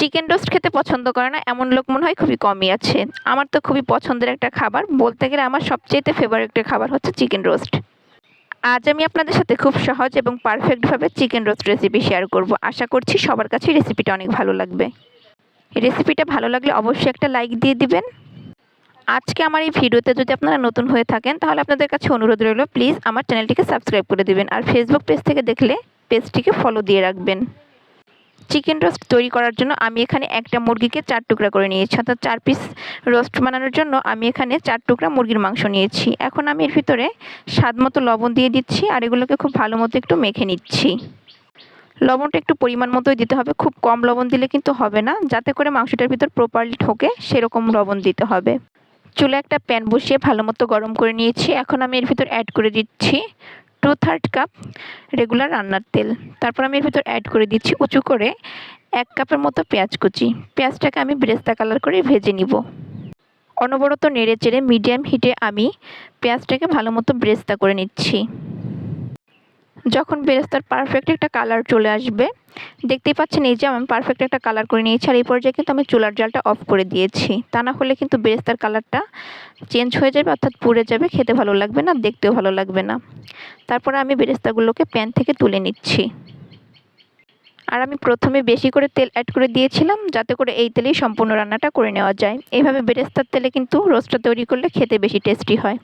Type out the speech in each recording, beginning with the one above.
Chicken roast খেতে পছন্দ করে না, এমন লোক মনে হয় খুবই কমই আছে। আমার তো খুবই পছন্দের একটা খাবার। বলতে গেলে আমার সবচেয়ে ফেভারিট একটা খাবার হচ্ছে চিকেন রোস্ট আজ আমি আপনাদের সাথে খুব সহজ এবং পারফেক্টভাবে চিকেন রোস্ট রেসিপি শেয়ার করব। আশা করছি সবার কাছেই রেসিপিটা অনেক ভালো লাগবে। রেসিপিটা ভালো লাগলে অবশ্যই একটা লাইক দিয়ে দিবেন। আজকে আমার এই ভিডিওতে যদি আপনারা নতুন হয়ে থাকেন, তাহলে আপনাদের কাছে অনুরোধ রইল প্লিজ আমার চ্যানেলটিকে সাবস্ক্রাইব করে দিবেন। আর ফেসবুক পেজ থেকে দেখলে পেজটিকে ফলো দিয়ে রাখবেন। চিকেন রোস্ট তৈরি করার জন্য আমি এখানে একটা মুরগিকে চার টুকরা করে নিয়েছি। অর্থাৎ চার পিস রোস্ট বানানোর জন্য আমি এখানে চার টুকরা মুরগির মাংস নিয়েছি। এখন আমি এর ভিতরে স্বাদ মতো লবণ দিয়ে দিচ্ছি আর এগুলোকে খুব ভালো মতো একটু মেখে নিচ্ছি। লবণটা একটু পরিমাণ মতোই দিতে হবে। খুব কম লবণ দিলে কিন্তু হবে না। যাতে করে মাংসটার ভিতর প্রপারলি ঠোকে সেরকম লবণ দিতে হবে। চুলে একটা প্যান বসিয়ে ভালো মতো গরম করে নিয়েছি। এখন আমি এর ভিতর অ্যাড করে দিচ্ছি টু থার্ড কাপ রেগুলার রান্নার তেল। তারপর আমি এর ভিতর অ্যাড করে দিচ্ছি উঁচু করে এক কাপের মতো পেঁয়াজ কুচি। পেঁয়াজটাকে আমি ব্রেস্তা কালার করে ভেজে নিব। অনবরত নেড়ে চেড়ে মিডিয়াম হিটে আমি পেঁয়াজটাকে ভালো মতো ব্রেস্তা করে নিচ্ছি। যখন বেরেস্তার পারফেক্ট একটা কালার চলে আসবে, দেখতেই পাচ্ছেন এই যে আমি পারফেক্ট একটা কালার করে নিয়েছি আর এই পর্যায়ে কিন্তু আমি চুলার জালটা অফ করে দিয়েছি। তা না হলে কিন্তু বেরেস্তার কালারটা চেঞ্জ হয়ে যাবে অর্থাৎ পুড়ে যাবে, খেতে ভালো লাগবে না, দেখতেও ভালো লাগবে না। তারপরে আমি বেরেস্তাগুলোকে প্যান থেকে তুলে নিচ্ছি। আর আমি প্রথমে বেশি করে তেল অ্যাড করে দিয়েছিলাম যাতে করে এই তেলেই সম্পূর্ণ রান্নাটা করে নেওয়া যায়। এইভাবে বেরেস্তার তেলে কিন্তু রোস্টটা তৈরি করলে খেতে বেশি টেস্টি হয়।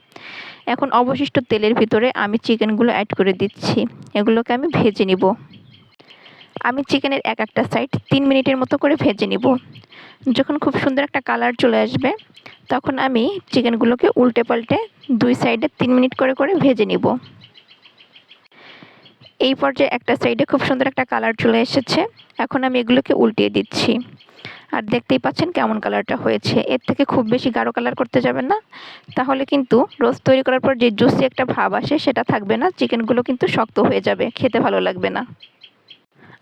এখন অবশিষ্ট তেলের ভিতরে আমি চিকেনগুলো অ্যাড করে দিচ্ছি। এগুলোকে আমি ভেজে নিব। আমি চিকেনের এক একটা সাইড তিন মিনিটের মতো করে ভেজে নিব। যখন খুব সুন্দর একটা কালার চলে আসবে, তখন আমি চিকেনগুলোকে উল্টে পাল্টে দুই সাইডে তিন মিনিট করে করে ভেজে নিব। এই পর্যায়ে একটা সাইডে খুব সুন্দর একটা কালার চলে এসেছে। এখন আমি এগুলোকে উল্টিয়ে দিচ্ছি। আর দেখতেই পাচ্ছেন কেমন কালারটা হয়েছে। এর থেকে খুব বেশি গাঢ় কালার করতে যাবেন না। তাহলে কিন্তু রোস্ট তৈরি করার পর যে জুসি একটা ভাব আসে সেটা থাকবে না। চিকেনগুলো কিন্তু শক্ত হয়ে যাবে। খেতে ভালো লাগবে না।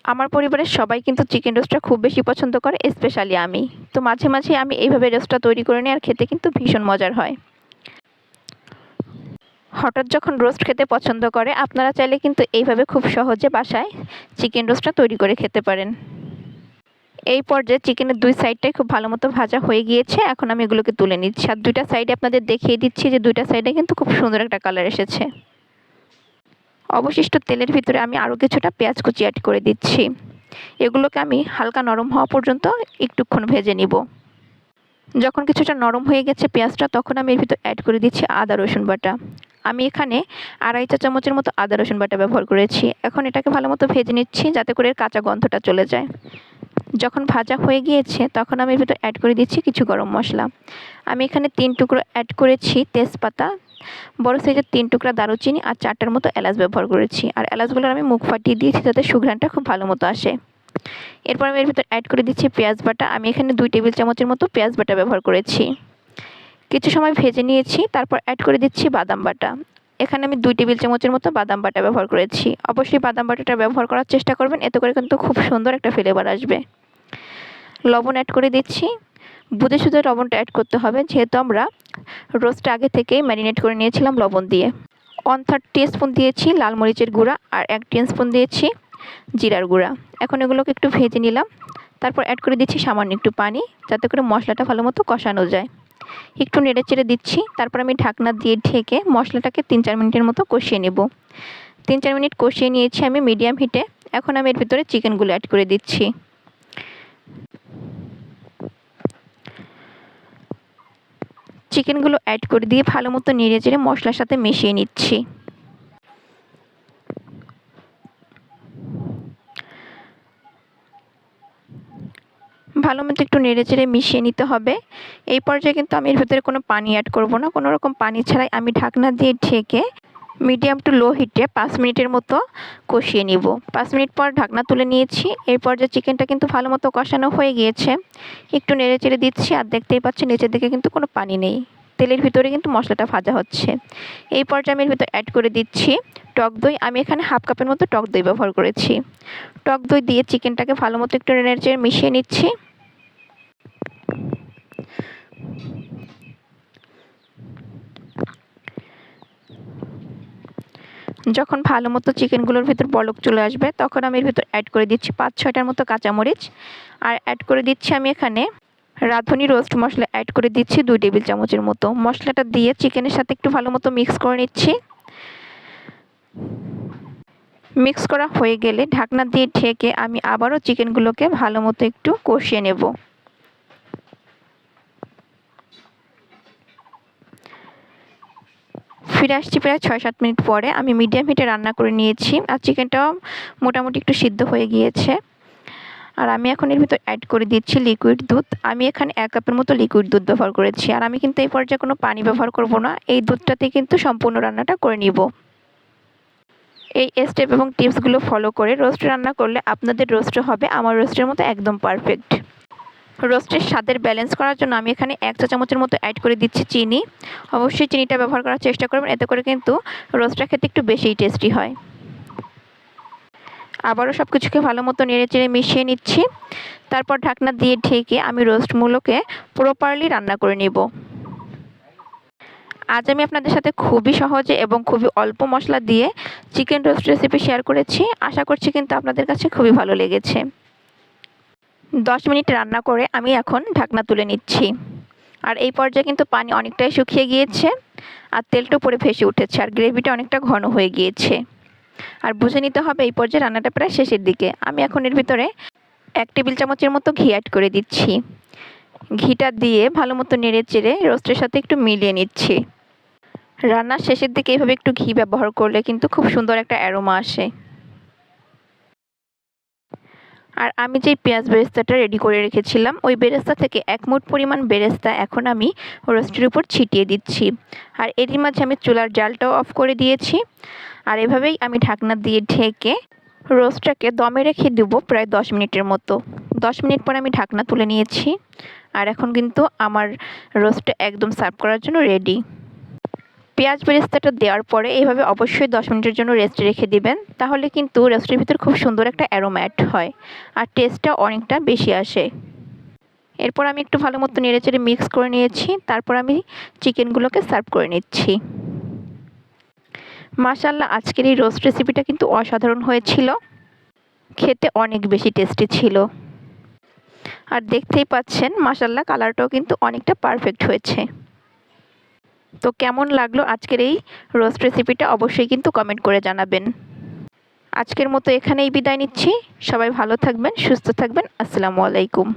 আমার পরিবারের সবাই কিন্তু চিকেন রোস্টটা খুব বেশি পছন্দ করে স্পেশালি আমি। তো মাঝে মাঝে আমি এইভাবে রোস্টটা তৈরি করে নিই আর খেতে কিন্তু ভীষণ মজার হয়। হঠাৎ যখন রোস্ট খেতে পছন্দ করে, আপনারা চাইলে কিন্তু এইভাবে খুব সহজে বাসায় চিকেন রোস্টটা তৈরি করে খেতে পারেন। এই পর্যায়ে চিকেনের দুই সাইডটাই খুব ভালো মতো ভাজা হয়ে গিয়েছে। এখন আমি এগুলোকে তুলে নিচ্ছি। আর দুইটা সাইডে আপনাদের দেখিয়ে দিচ্ছি যে দুইটা সাইডে কিন্তু খুব সুন্দর একটা কালার এসেছে। অবশিষ্ট তেলের ভিতরে আমি আরও কিছুটা পেঁয়াজ কুচি অ্যাড করে দিচ্ছি। এগুলোকে আমি হালকা নরম হওয়া পর্যন্ত একটুক্ষণ ভেজে নিব। যখন কিছুটা নরম হয়ে গেছে পেঁয়াজটা, তখন আমি এর ভিতর অ্যাড করে দিচ্ছি আদা রসুন বাটা। আমি এখানে আড়াই চা চামচের মতো আদা রসুন বাটা ব্যবহার করেছি। এখন এটাকে ভালো মতো ভেজে নিচ্ছি যাতে করে কাঁচা গন্ধটা চলে যায়। যখন ভাজা হয়ে গিয়েছে, তখন আমি ভিতর অ্যাড করে দিচ্ছি কিছু গরম মশলা। আমি এখানে তিন টুকরো অ্যাড করেছি তেজপাতা, বড় সাইজের তিন টুকরা দারুচিনি আর চারটার মতো এলাচ ব্যবহার করেছি। আর এলাচগুলোর আমি মুখ ফাটিয়ে দিয়েছি যাতে সুঘ্রাণটা খুব ভালো মতো আসে। এরপর আমি এর ভিতর অ্যাড করে দিচ্ছি পেঁয়াজ বাটা। আমি এখানে দুই টেবিল চামচের মতো পেঁয়াজ বাটা ব্যবহার করেছি। কিছু সময় ভেজে নিয়েছি, তারপর অ্যাড করে দিচ্ছি বাদাম বাটা। এখানে আমি দুই টেবিল চামচের মতো বাদাম বাটা ব্যবহার করেছি। অবশ্যই বাদাম বাটাটা ব্যবহার করার চেষ্টা করবেন, এতে করে কিন্তু খুব সুন্দর একটা ফ্লেভার আসবে। লবণ অ্যাড করে দিচ্ছি। বুঝে সুঝে লবণটা অ্যাড করতে হবে, যেহেতু আমরা রোস্ট আগে থেকেই ম্যারিনেট করে নিয়েছিলাম লবণ দিয়ে। ওয়ান থার্ড স্পুন দিয়েছি লাল মরিচের গুঁড়া আর এক স্পুন দিয়েছি জিরার গুঁড়া। এখন এগুলোকে একটু ভেজে নিলাম। তারপর অ্যাড করে দিচ্ছি সামান্য একটু পানি, যাতে করে মশলাটা ভালো মতো কষানো যায়। একটু নেড়ে চেড়ে দিচ্ছি, তারপর আমি ঢাকনা দিয়ে ঢেকে মশলাটাকে তিন চার মিনিটের মতো কষিয়ে নেব। তিন চার মিনিট কষিয়ে নিয়েছি আমি মিডিয়াম হিটে, এখন আমি এর ভিতরে চিকেনগুলো অ্যাড করে দিচ্ছি। চিকেনগুলো অ্যাড করে দিয়ে ভালো মতো নেড়ে চেড়ে মশলার সাথে মিশিয়ে নিচ্ছি। ভালো মতো একটু নেড়ে চেড়ে মিশিয়ে নিতে হবে। এই পর্যায়ে কিন্তু আমি এর ভেতরে কোনো পানি অ্যাড করব না। কোনো রকম পানি ছাড়াই আমি ঢাকনা দিয়ে ঢেকে মিডিয়াম টু লো হিটে পাঁচ মিনিটের মতো কষিয়ে নিব। পাঁচ মিনিট পর ঢাকনা তুলে নিয়েছি। এই পর্যায়ে চিকেনটা কিন্তু ভালো মতো কষানো হয়ে গিয়েছে। একটু নেড়ে চেড়ে দিচ্ছি আর দেখতেই পাচ্ছি নিচের দিকে কিন্তু কোনো পানি নেই। তেলের ভিতরে কিন্তু মশলাটা ভাজা হচ্ছে। এই পর্যায়ে আমি এর ভিতরে অ্যাড করে দিচ্ছি টক দই। আমি এখানে হাফ কাপের মতো টক দই ব্যবহার করেছি। টক দই দিয়ে চিকেনটাকে ভালো মতো একটু নেড়ে চেড়ে মিশিয়ে নিচ্ছি। যখন ভালো মতো চিকেনগুলোর ভিতর বলক চলে আসবে, তখন আমি এর ভিতর অ্যাড করে দিচ্ছি পাঁচ, ছয়টার মতো কাঁচামরিচ। আর অ্যাড করে দিচ্ছি আমি এখানে রাঁধুনি রোস্ট মশলা অ্যাড করে দিচ্ছি দুই টেবিল চামচের মতো। মশলাটা দিয়ে চিকেনের সাথে একটু ভালো মতো মিক্স করে নিচ্ছি। মিক্স করা হয়ে গেলে ঢাকনা দিয়ে ঢেকে আমি আবারও চিকেনগুলোকে ভালো মতো একটু কষিয়ে নেব। ফিরে আসছি প্রায় ছয় সাত মিনিট পরে। আমি মিডিয়াম হিটে রান্না করে নিয়েছি আর চিকেনটাও মোটামুটি একটু সিদ্ধ হয়ে গিয়েছে। আর আমি এখন এর ভিতর অ্যাড করে দিচ্ছি লিকুইড দুধ। আমি এখানে এক কাপের মতো লিকুইড দুধ ব্যবহার করেছি। আর আমি কিন্তু এই পর্যায়ে কোনো পানি ব্যবহার করব না। এই দুধটাতে কিন্তু সম্পূর্ণ রান্নাটা করে নিব। এই স্টেপ এবং টিপসগুলো ফলো করে রোস্ট রান্না করলে আপনাদের রোস্ট হবে। আমার রোস্টের মতো একদম পারফেক্ট রোস্টের স্বাদের ব্যালেন্স করার জন্য আমি এখানে এক চা চামচের মতো অ্যাড করে দিচ্ছি চিনি। অবশ্যই চিনিটা ব্যবহার করার চেষ্টা করবেন, এতে করে কিন্তু রোস্টটা খেতে একটু বেশিই টেস্টি হয়। আবারও সব কিছুকে ভালো মতো নেড়ে চেড়ে মিশিয়ে নিচ্ছি। তারপর ঢাকনা দিয়ে ঢেকে আমি রোস্টগুলোকে প্রপারলি রান্না করে নিব। আজ আমি আপনাদের সাথে খুবই সহজে এবং খুবই অল্প মশলা দিয়ে চিকেন রোস্ট রেসিপি শেয়ার করেছি। আশা করছি কিন্তু আপনাদের কাছে খুবই ভালো লেগেছে। দশ মিনিট রান্না করে আমি এখন ঢাকনা তুলে নিচ্ছি। আর এই পর্যায়ে কিন্তু পানি অনেকটাই শুকিয়ে গিয়েছে আর তেলটা উপরে ভেসে উঠেছে আর গ্রেভিটা অনেকটা ঘন হয়ে গিয়েছে। আর বুঝে নিতে হবে এই পর্যায়ে রান্নাটা প্রায় শেষের দিকে। আমি এখন এর ভিতরে এক টেবিল চামচের মতো ঘি অ্যাড করে দিচ্ছি। ঘিটা দিয়ে ভালো মতো নেড়ে চেড়ে রোস্টের সাথে একটু মিলিয়ে নিচ্ছি। রান্নার শেষের দিকে এইভাবে একটু ঘি ব্যবহার করলে কিন্তু খুব সুন্দর একটা অ্যারোমা আসে। আর আমি যে পেঁয়াজ বেরেস্তাটা রেডি করে রেখেছিলাম, ওই বেরেস্তা থেকে এক মুঠ পরিমাণ বেরেস্তা এখন আমি রোস্টের উপর ছিটিয়ে দিচ্ছি। আর এরই মাঝে আমি চুলার জালটাও অফ করে দিয়েছি। আর এভাবেই আমি ঢাকনা দিয়ে ঢেকে রোস্টটাকে দমে রেখে দেব প্রায় দশ মিনিটের মতো। দশ মিনিট পর আমি ঢাকনা তুলে নিয়েছি। আর এখন কিন্তু আমার রোস্টটা একদম সার্ভ করার জন্য রেডি পেঁয়াজ বেরেস্তাটা দেওয়ার পরে এইভাবে অবশ্যই দশ মিনিটের জন্য রেস্টে রেখে দিবেন। তাহলে কিন্তু রেস্টের ভিতর খুব সুন্দর একটা অ্যারোম্যাট হয় আর টেস্টটা অনেকটা বেশি আসে। এরপর আমি একটু ভালো মতো নেড়ে চেড়ে মিক্স করে নিয়েছি, তারপর আমি চিকেনগুলোকে সার্ভ করে নিচ্ছি। মাশাল্লাহ আজকের এই রোস্ট রেসিপিটা কিন্তু অসাধারণ হয়েছিল। খেতে অনেক বেশি টেস্টি ছিল। আর দেখতেই পাচ্ছেন মাসাল্লাহ কালারটাও কিন্তু অনেকটা পারফেক্ট হয়েছে। তো কেমন লাগল আজকের এই রোস্ট রেসিপিটা অবশ্যই কিন্তু কমেন্ট করে জানাবেন। আজকের মতো এখানেই বিদায় নিচ্ছি। সবাই ভালো থাকবেন, সুস্থ থাকবেন। আসসালামু আলাইকুম।